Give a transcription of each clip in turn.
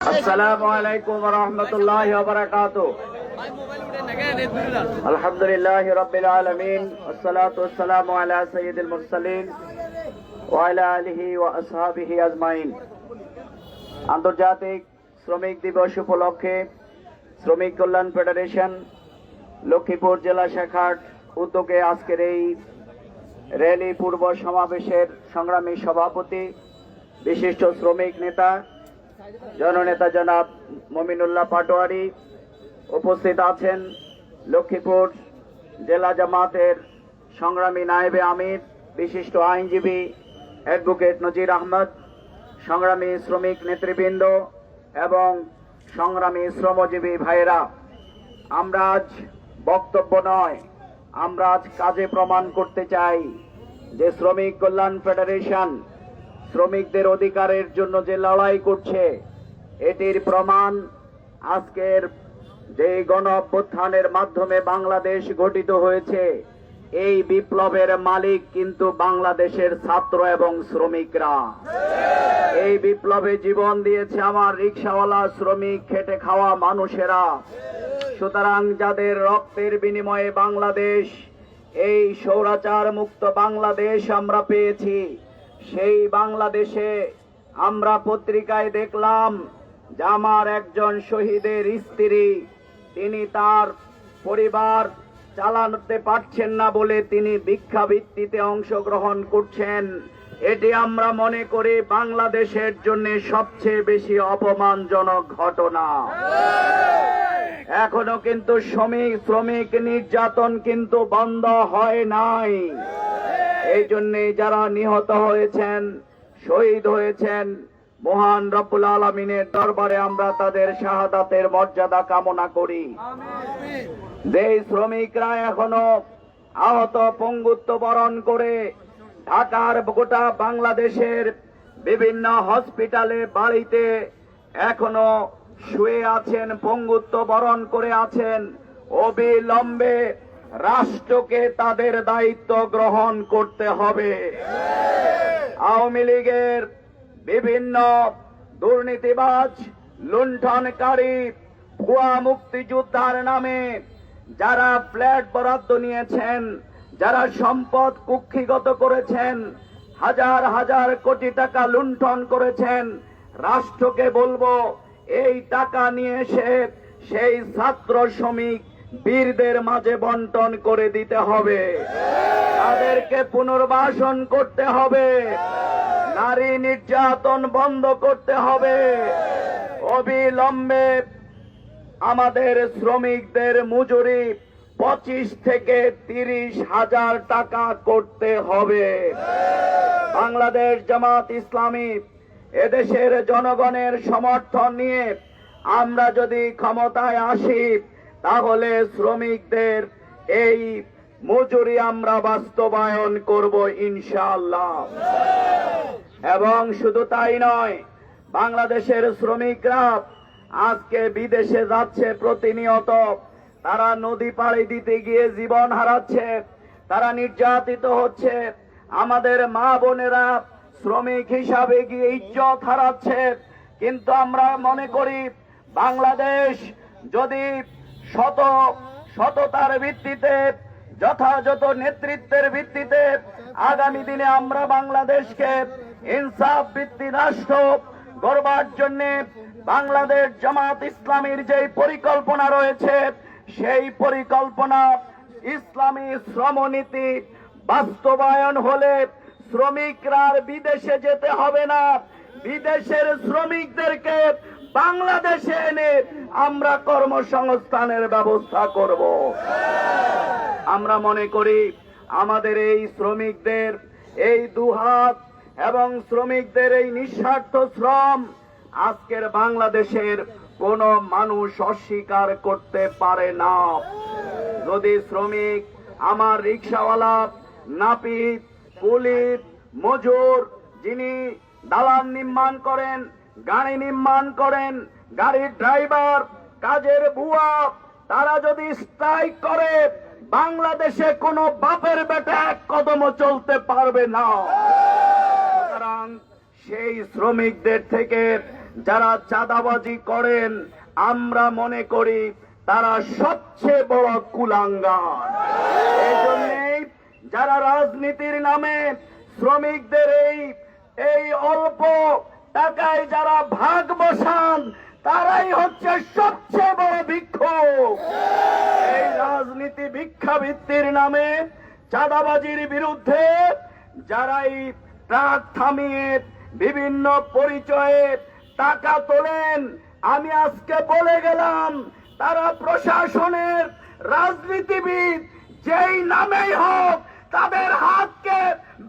আসসালামু আলাইকুম রহমতুল্লাহ বারাকাত আলহামদুলিল্লাহ রবিল আলা সঈদুল মুরসালিন ওয়ালা আলহি ওয়া আজমাইন। আন্তর্জাতিক শ্রমিক দিবস উপলক্ষে শ্রমিক কল্যাণ ফেডারেশন লক্ষ্মীপুর জেলা শাখার উদ্যোগে আজকের এই র্যালি পূর্ব সমাবেশের সংগ্রামী সভাপতি, বিশিষ্ট শ্রমিক নেতা জননেতা জনাব মমিনুল্লাহ পাটোয়ারি উপস্থিত আছেন, লক্ষ্মীপুর জেলা জামাতের সংগ্রামী নায়েবে আমির, বিশিষ্ট আইনজীবী অ্যাডভোকেট নজির আহমদ, সংগ্রামী শ্রমিক নেতৃবৃন্দ এবং সংগ্রামী শ্রমজীবী ভাইয়েরা। আমরা আজ বক্তব্য নয়, আমরা আজ কাজে প্রমাণ করতে চাই যে শ্রমিক কল্যাণ ফেডারেশন শ্রমিকদের অধিকারের জন্য যে লড়াই করছে, এটির প্রমাণ আজকের যে গণ অভ্যুত্থানের মাধ্যমে বাংলাদেশ গঠিত হয়েছে, এই বিপ্লবের মালিক কিন্তু বাংলাদেশের ছাত্র এবং শ্রমিকরা। এই বিপ্লবে জীবন দিয়েছে আমার রিক্সাওয়ালা, শ্রমিক, খেটে খাওয়া মানুষেরা। সুতরাং যাদের রক্তের বিনিময়ে বাংলাদেশ, এই সৌরাচার মুক্ত বাংলাদেশ আমরা পেয়েছি সেই বাংলাদেশে আমরা পত্রিকায় দেখলাম যে আমার একজন শহীদের স্ত্রী, তিনি তার পরিবার চালাতে পারছেন না বলে তিনি ভিক্ষাবৃত্তিতে অংশগ্রহণ করছেন। এটি আমরা মনে করি বাংলাদেশের জন্য সবচেয়ে বেশি অপমানজনক ঘটনা। এখনও কিন্তু শ্রমিক শ্রমিক নির্যাতন কিন্তু বন্ধ হয় নাই। এই জন্যে যারা নিহত হয়েছেন, শহীদ হয়েছেন, মহান রব্বুল আলমিনের দরবারে আমরা তাদের শাহাদাতের মর্যাদা কামনা করি। যে শ্রমিকরা এখনও আহত পঙ্গুত্ব বরণ করে ঢাকার গোটা বাংলাদেশের বিভিন্ন হসপিটালে বাড়িতে এখনও শুয়ে আছেন, পঙ্গুত্ব বরণ করে আছেন, অবিলম্বে রাষ্ট্রকে তাদের দায়িত্ব গ্রহণ করতে হবে। আওয়ামী লীগের বিভিন্ন দুর্নীতিবাজ, লুণ্ঠনকারী, ভুয়া মুক্তিযোদ্ধার নামে যারা ফ্ল্যাট বরাদ্দ নিয়েছেন, যারা সম্পদ কুক্ষিগত করেছেন, হাজার হাজার কোটি টাকা লুণ্ঠন করেছেন, রাষ্ট্রকে বলব, এই টাকা নিয়ে এসে সেই ছাত্র শ্রমিক বীরদের মাঝে বন্টন করে দিতে হবে। তাদেরকে পুনর্বাসন করতে হবে। নারী নির্যাতন বন্ধ করতে হবে। অবিলম্বে আমাদের শ্রমিকদের মজুরি পঁচিশ থেকে তিরিশ হাজার টাকা করতে হবে। বাংলাদেশ জামাত ইসলামী এদেশের জনগণের সমর্থন নিয়ে আমরা যদি ক্ষমতায় আসি তাহলে শ্রমিকদের এই মজুরি আমরা বাস্তবায়ন করব ইনশাআল্লাহ। এবং শুধু তাই নয়, বাংলাদেশের শ্রমিকরা আজকে বিদেশে যাচ্ছে প্রতিনিয়ত। তারা নদী পাড়ি দিতে গিয়ে জীবন হারাচ্ছে, তারা নির্যাতিত হচ্ছে। আমাদের মা বোনেরা শ্রমিক হিসাবে গিয়ে ইজ্জত হারাচ্ছে। কিন্তু আমরা মনে করি, বাংলাদেশ যদি শত সততার ভিত্তিতে, যথাযথ নেতৃত্বের ভিত্তিতে আগামী দিনে আমরা বাংলাদেশকে ইনসাফ ভিত্তি রাষ্ট্র গড়বার জন্য বাংলাদেশ জামাত ইসলামীর যে পরিকল্পনা রয়েছে, সেই পরিকল্পনা ইসলামী শ্রমনীতি বাস্তবায়ন হলে শ্রমিকরা বিদেশে যেতে হবে না। বিদেশের শ্রমিকদেরকে বাংলাদেশে এনে আমরা কর্মসংস্থানের ব্যবস্থা করব। আমরা মনে করি আমাদের এই শ্রমিকদের এই দুহাত এবং শ্রমিকদের এই নিঃস্বার্থ শ্রম আজকের বাংলাদেশের কোন মানুষ অস্বীকার করতে পারে না। যদি শ্রমিক, আমার রিক্সাওয়ালা, নাপিত, পুলিশ, মজুর যিনি দালান নির্মাণ করেন গাড়ি নির্মাণ করেন, গাড়ির ড্রাইভার, কাজের বুয়া, তারা যদি স্ট্রাইক করে, বাংলাদেশে কোনো বাপের বেটা এক কদমও চলতে পারবে না। সেই শ্রমিকদের থেকে যারা চাঁদাবাজি করেন, আমরা মনে করি তারা সবচেয়ে বড় কুলাঙ্গার। এই জন্যেই যারা রাজনীতির নামে শ্রমিকদের এই এই অল্প টাকায় যারা ভাগ বসান তারাই হচ্ছে সবচেয়ে বড় বিক্ষোভ এই রাজনীতি ভিক্ষাবৃত্তির নামে চাঁদাবাজির বিরুদ্ধে যারাই ট্রাক থামিয়ে বিভিন্ন পরিচয়ে টাকা তোলেন, আমি আজকে বলে গেলাম, তারা প্রশাসনের রাজনীতিবিদ, যেই নামেই হোক, তাদের হাতকে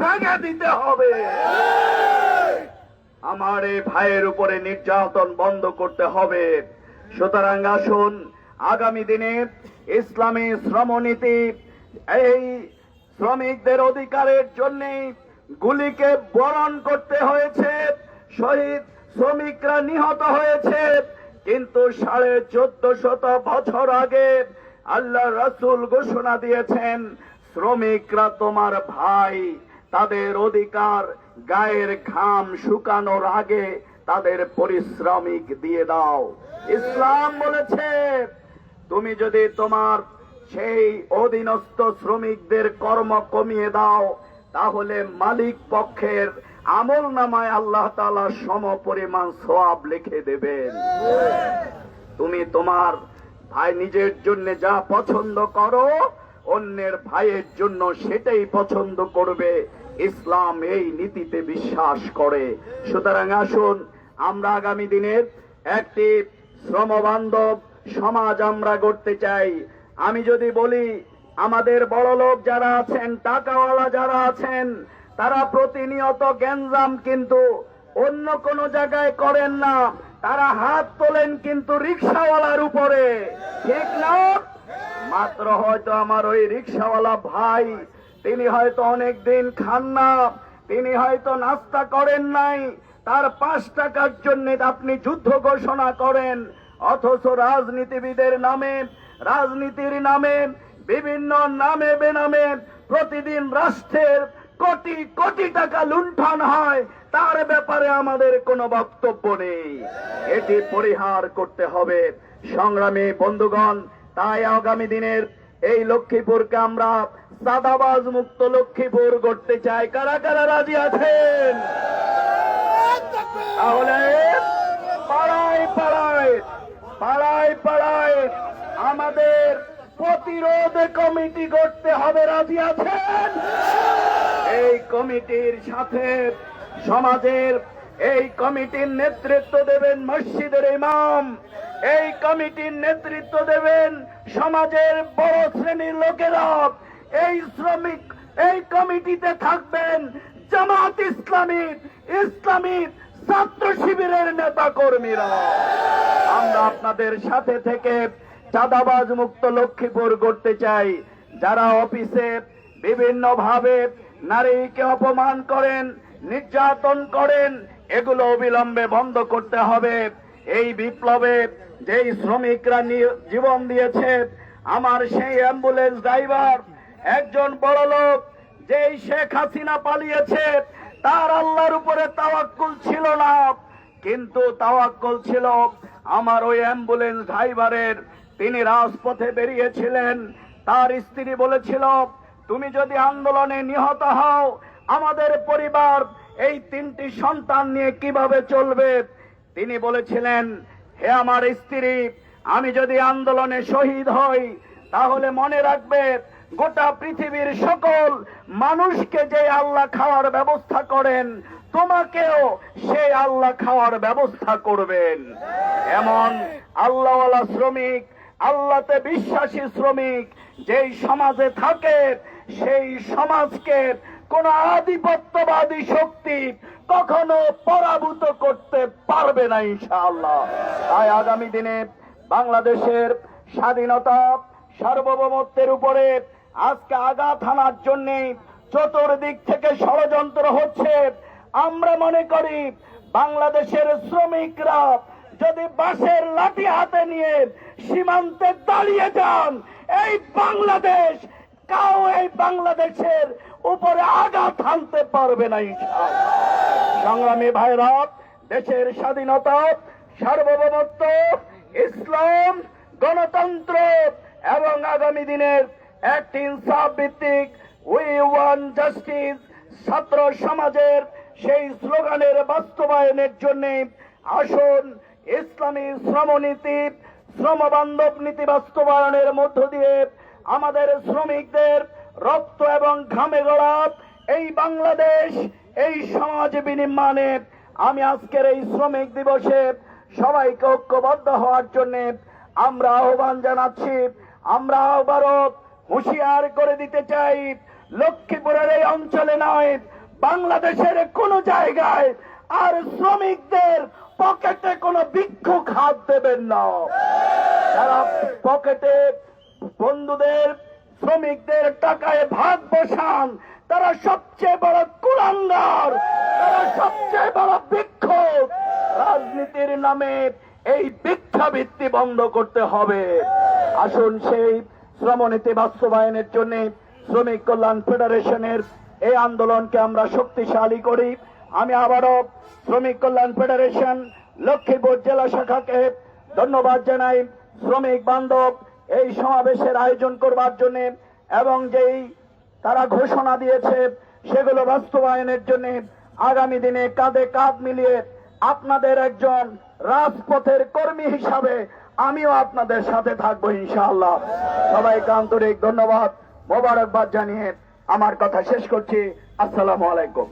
ভেঙে দিতে হবে। আমার এই ভাইয়ের উপরে নির্যাতন বন্ধ করতে হবে। সুতরাং আসুন, আগামী দিনে ইসলামী শ্রমনীতি এই শ্রমিকদের অধিকারের জন্য গুলিকে বরণ করতে হয়েছে। শহীদ শ্রমিকরা নিহত হয়েছে। কিন্তু সাড়ে চোদ্দ শত বছর আগে আল্লাহ রসুল ঘোষণা দিয়েছেন, শ্রমিকরা তোমার ভাই। তাদের অধিকার, গায়ের ঘাম শুকানোর আগে তাদের পরিশ্রমিক দিয়ে দাও। ইসলাম বলেছে, তুমি যদি তোমার সেই অধীনস্থ শ্রমিকদের কর্ম কমিয়ে দাও, তাহলে মালিক পক্ষের আমল নামায় আল্লাহ তালা সম পরিমাণ সোয়াব লিখে দেবেন। তুমি তোমার ভাই নিজের জন্য যা পছন্দ করো অন্যের ভাইয়ের জন্য সেটাই পছন্দ করবে। ইসলাম এই নীতিতে বিশ্বাস করে। সুতরাং আসুন, আমরা আগামী দিনের একটি শ্রমবান্ধব সমাজ আমরা গড়তে চাই। আমি যদি বলি, আমাদের বড় লোক যারা আছেন, টাকাওয়ালা যারা আছেন, তারা প্রতিনিয়ত গ্যাঞ্জাম কিন্তু অন্য কোন জায়গায় করেন না। তারা হাত তোলেন কিন্তু রিক্সাওয়ালার উপরে। ঠিক না? মাত্র হয়তো আমার ওই রিক্সাওয়ালা ভাই। তিনি হয়তো অনেক দিন খান না। তিনি হয়তো নাস্তা করেন নাই। তার পাঁচ টাকার জন্য আপনি যুদ্ধ ঘোষণা করেন। অথচ রাজনীতিবিদের নামে, রাজনীতির নামে, বিভিন্ন নামে বেনামে প্রতিদিন রাষ্ট্রের কোটি কোটি টাকা লুণ্ঠন হয়। তার ব্যাপারে আমাদের কোনো বক্তব্য নেই। এটি পরিহার করতে হবে। সংগ্রামী বন্ধুগণ তাই আগামী দিনের এই লক্ষ্মীপুরকে আমরা সাদাবাজ মুক্ত লক্ষ্মীপুর করতে চাই। কারা কারা রাজি আছেন? তাহলে পাড়ায় পাড়ায় পাড়ায় পাড়ায় আমাদের প্রতিরোধ কমিটি করতে হবে, রাজি আছেন? এই কমিটির সাথে সমাজের এই কমিটির নেতৃত্ব দেবেন মসজিদের ইমাম। এই কমিটির নেতৃত্ব দেবেন সমাজের বড় শ্রেণির লোকেরা। এই শ্রমিক, এই কমিটিতে থাকবেন জামাত ইসলামী ইসলামী ছাত্র শিবিরের নেতা কর্মীরা আমরা আপনাদের সাথে থেকে চাঁদাবাজ মুক্ত লক্ষ্মীপুর করতে চাই। যারা অফিসে বিভিন্ন ভাবে নারীকে অপমান করেন, নির্যাতন করেন, এগুলো অবিলম্বে বন্ধ করতে হবে। এই বিপ্লবে যেই শ্রমিকরা জীবন দিয়েছে, আমার সেই অ্যাম্বুলেন্স ড্রাইভার, একজন বড় লোক যেই শেখ হাসিনা পালিয়েছে, তার আল্লাহর উপরে তাওয়াক্কুল ছিল না। কিন্তু তাওয়াক্কুল ছিল আমার ওই অ্যাম্বুলেন্স ড্রাইভারের। তিনি রাজপথে বেরিয়েছিলেন, তার স্ত্রী বলেছিল, তুমি যদি আন্দোলনে নিহত হও, আমাদের পরিবার এই তিনটি সন্তান নিয়ে কীভাবে চলবে? তিনি বলেছিলেন, হে আমার স্ত্রী, আমি যদি আন্দোলনে শহীদ হই, তাহলে মনে রাখবে গোটা পৃথিবীর সকল মানুষকে যে আল্লাহ খাওয়ার ব্যবস্থা করেন, তোমাকেও সেই আল্লাহ খাওয়ার ব্যবস্থা করবেন। এমন আল্লাহওয়ালা শ্রমিক, আল্লাহতে বিশ্বাসী শ্রমিক যেই সমাজে থাকে, সেই সমাজকে কোন আধিপত্যবাদী শক্তি কখনো পরাভূত করতে পারবে না, ইনশাআল্লাহ তাই আগামী দিনে বাংলাদেশের স্বাধীনতা সার্বভৌমত্বের উপরে আজকে আঘাত হানার জন্য চতুর্দিক থেকে ষড়যন্ত্র হচ্ছে আমরা মনে করি, বাংলাদেশের শ্রমিকরা যদি বাঁশের লাঠি হাতে নিয়ে সীমান্তে দাঁড়িয়ে যান, এই বাংলাদেশ কাউ এই বাংলাদেশের উপরে আঘাত হানতে পারবে না, ইনশাআল্লাহ। সংগ্রামী ভাইরা দেশের স্বাধীনতা, সার্বভৌমত্ব, ইসলাম, গণতন্ত্র এবং আগামী দিনের একটি ইনসাফ ভিত্তিক উই ওয়ান জাস্টিস ছাত্র সমাজের সেই স্লোগানের বাস্তবায়নের জন্য আসুন ইসলামী শ্রমনীতি শ্রম বান্ধব নীতি বাস্তবায়নের মধ্য দিয়ে আমাদের শ্রমিকদের রক্ত এবং ঘামে গড়া এই বাংলাদেশ এই সমাজ বিনির্মাণে আমি আজকের এই শ্রমিক দিবসে সবাইকে ঐক্যবদ্ধ হওয়ার জন্য আমরা আহ্বান জানাচ্ছি। আমরা আবারও হুঁশিয়ার করে দিতে চাই, লক্ষ্মীপুরের এই অঞ্চলে নয়, বাংলাদেশের কোন জায়গায় আর শ্রমিকদের পকেটে কোনো ভিক্ষুক হাত দেবেন না। যারা পকেটে বন্ধুদের, শ্রমিকদের টাকায় ভাগ বসান তারা সবচেয়ে বড় কুলাঙ্গার, তারা সবচেয়ে বড় বিক্ষোভ। রাজনীতির নামে এই ভিক্ষাবৃত্তি বন্ধ করতে হবে। আসুন সেই শ্রমনীতি বাস্তবায়নের জন্য শ্রমিক কল্যাণ ফেডারেশনের এই আন্দোলনকে আমরা শক্তিশালী করি। আমি আবারও শ্রমিক কল্যাণ ফেডারেশন লক্ষ্মীপুর জেলা শাখাকে ধন্যবাদ জানাই। শ্রমিক বান্ধব এই সমাবেশের আয়োজন করবার জন্য এবং যেই তারা ঘোষণা দিয়েছে, সেগুলো বাস্তবায়নের জন্য আগামী দিনে কাঁধে কাঁধ মিলিয়ে আপনাদের একজন রাজপথের কর্মী হিসাবে আমিও আপনাদের সাথে থাকব ইনশাআল্লাহ। সবাইকে আন্তরিক ধন্যবাদ, মোবারকবাদ জানিয়ে আমার কথা শেষ করছি। আসসালামু আলাইকুম।